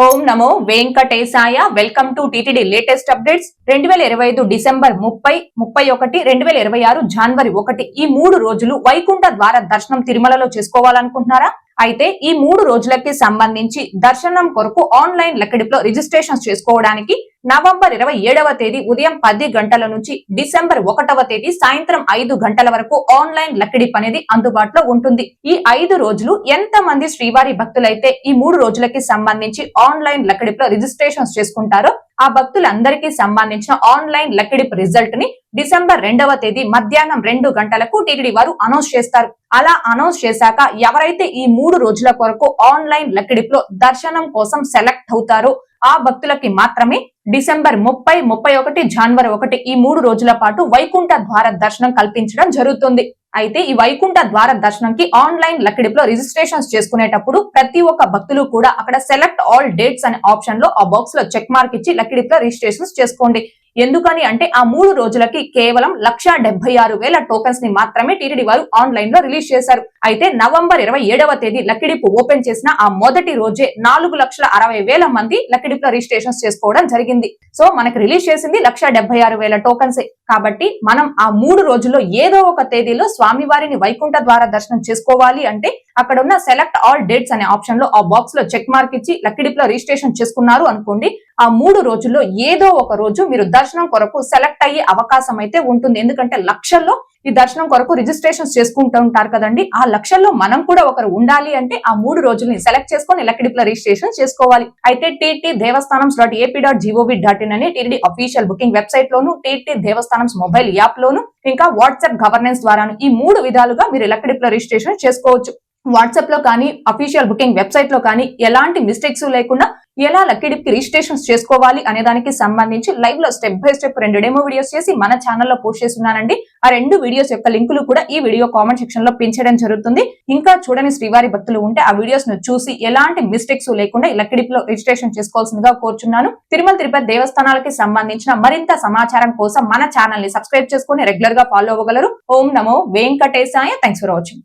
ఓం నమో వెంకటేశాయ. Welcome to TTD latest updates రెండు వేల ఇరవై ఐదు డిసెంబర్ ముప్పై ముప్పై ఒకటి రెండు వేల ఇరవై ఆరు జనవరి ఒకటి. ఈ మూడు రోజులు వైకుంఠ ద్వార దర్శనం తిరుమలలో చేసుకోవాలనుకుంటున్నారా? అయితే ఈ మూడు రోజులకి సంబంధించి దర్శనం కొరకు ఆన్లైన్ లెక్కడిప్లో రిజిస్ట్రేషన్ చేసుకోవడానికి నవంబర్ ఇరవై ఏడవ తేదీ ఉదయం పది గంటల నుంచి డిసెంబర్ ఒకటవ తేదీ సాయంత్రం ఐదు గంటల వరకు ఆన్లైన్ లక్కిడిప్ అనేది అందుబాటులో ఉంటుంది. ఈ ఐదు రోజులు ఎంత మంది శ్రీవారి భక్తులైతే ఈ మూడు రోజులకి సంబంధించి ఆన్లైన్ లక్కిడిప్లో రిజిస్ట్రేషన్స్ చేసుకుంటారో ఆ భక్తులందరికీ సంబంధించిన ఆన్లైన్ లక్కిడిప్ రిజల్ట్ని డిసెంబర్ రెండవ తేదీ మధ్యాహ్నం రెండు గంటలకు టీటీడీ వారు అనౌన్స్ చేస్తారు. అలా అనౌన్స్ చేశాక ఎవరైతే ఈ మూడు రోజుల కొరకు ఆన్లైన్ లక్కిడిప్లో దర్శనం కోసం సెలెక్ట్ అవుతారో ఆ భక్తులకి మాత్రమే డిసెంబర్ ముప్పై ముప్పై ఒకటి జనవరి ఒకటి ఈ మూడు రోజుల పాటు వైకుంఠ ద్వార దర్శనం కల్పించడం జరుగుతుంది. అయితే ఈ వైకుంఠ ద్వార దర్శనంకి ఆన్లైన్ లక్కిడిప్లో రిజిస్ట్రేషన్స్ చేసుకునేటప్పుడు ప్రతి ఒక్క భక్తులు కూడా అక్కడ సెలెక్ట్ ఆల్ డేట్స్ అనే ఆప్షన్లో ఆ బాక్స్లో చెక్ మార్క్ ఇచ్చి లక్కడిప్లో రిజిస్ట్రేషన్స్ చేసుకోండి. ఎందుకని అంటే ఆ మూడు రోజులకి కేవలం లక్ష డెబ్బై ఆరు వేల టోకెన్స్ని మాత్రమే టీటీడీ వారు ఆన్లైన్లో రిలీజ్ చేశారు. అయితే నవంబర్ ఇరవై ఏడవ తేదీ లక్కిడిపు ఓపెన్ చేసిన ఆ మొదటి రోజే నాలుగు లక్షల అరవై వేల మంది లక్కిడిప్ రిజిస్ట్రేషన్స్ రిజిస్ట్రేషన్ చేసుకోవడం జరిగింది. సో మనకి రిలీజ్ చేసింది లక్ష డెబ్బై ఆరు వేల టోకన్స్ కాబట్టి మనం ఆ మూడు రోజుల్లో ఏదో ఒక తేదీలో స్వామివారిని వైకుంఠ ద్వారా దర్శనం చేసుకోవాలి అంటే అక్కడ ఉన్న సెలెక్ట్ ఆల్ డేట్స్ అనే ఆప్షన్లో ఆ బాక్స్లో చెక్ మార్క్ ఇచ్చి లక్కిడిప్లో రిజిస్ట్రేషన్ చేసుకున్నారు అనుకోండి ఆ మూడు రోజుల్లో ఏదో ఒక రోజు మీరు దర్శనం కొరకు సెలెక్ట్ అయ్యే అవకాశం అయితే ఉంటుంది. ఎందుకంటే లక్షల్లో ఈ దర్శనం కొరకు రిజిస్ట్రేషన్ చేసుకుంటూ ఉంటారు కదండి. ఆ లక్షల్లో మనం కూడా ఒకరు ఉండాలి అంటే ఆ మూడు రోజుల్ని సెలెక్ట్ చేసుకుని లక్కిడిప్ల రిజిస్ట్రేషన్ చేసుకోవాలి. అయితే TT Devasthanam dot AP dot G O V dot TT official booking website లోను టీటీ దేవస్థానం మొబైల్ యాప్ లోను ఇంకా వాట్సాప్ గవర్నెన్స్ ద్వారాను ఈ మూడు విధాలుగా మీరు లక్కిడిప్ల రిజిస్ట్రేషన్ చేసుకోవచ్చు. వాట్సాప్లో కానీ అఫీషియల్ బుకింగ్ వెబ్సైట్లో కానీ ఎలాంటి మిస్టేక్స్ లేకుండా ఎలా లక్కీడిప్కి రిజిస్ట్రేషన్స్ చేసుకోవాలి అనే దానికి సంబంధించి లైవ్లో స్టెప్ బై స్టెప్ రెండు డెమో వీడియోస్ చేసి మన ఛానల్లో పోస్ట్ చేస్తున్నానండి. ఆ రెండు వీడియోస్ యొక్క లింకులు కూడా ఈ వీడియో కామెంట్ సెక్షన్లో పెంచడం జరుగుతుంది. ఇంకా చూడని శ్రీవారి భక్తులు ఉంటే ఆ వీడియోస్ను చూసి ఎలాంటి మిస్టేక్స్ లేకుండా లక్కీడిప్లో రిజిస్ట్రేషన్ చేసుకోవాల్సిందిగా కోరుచున్నాను. తిరుమల తిరుపతి దేవస్థానాలకి సంబంధించిన మరింత సమాచారం కోసం మన ఛానల్ని సబ్స్క్రైబ్ చేసుకుని రెగ్యులర్గా ఫాలో అవ్వగలరు. ఓం నమో వెంకటేశాయ. Thanks for watching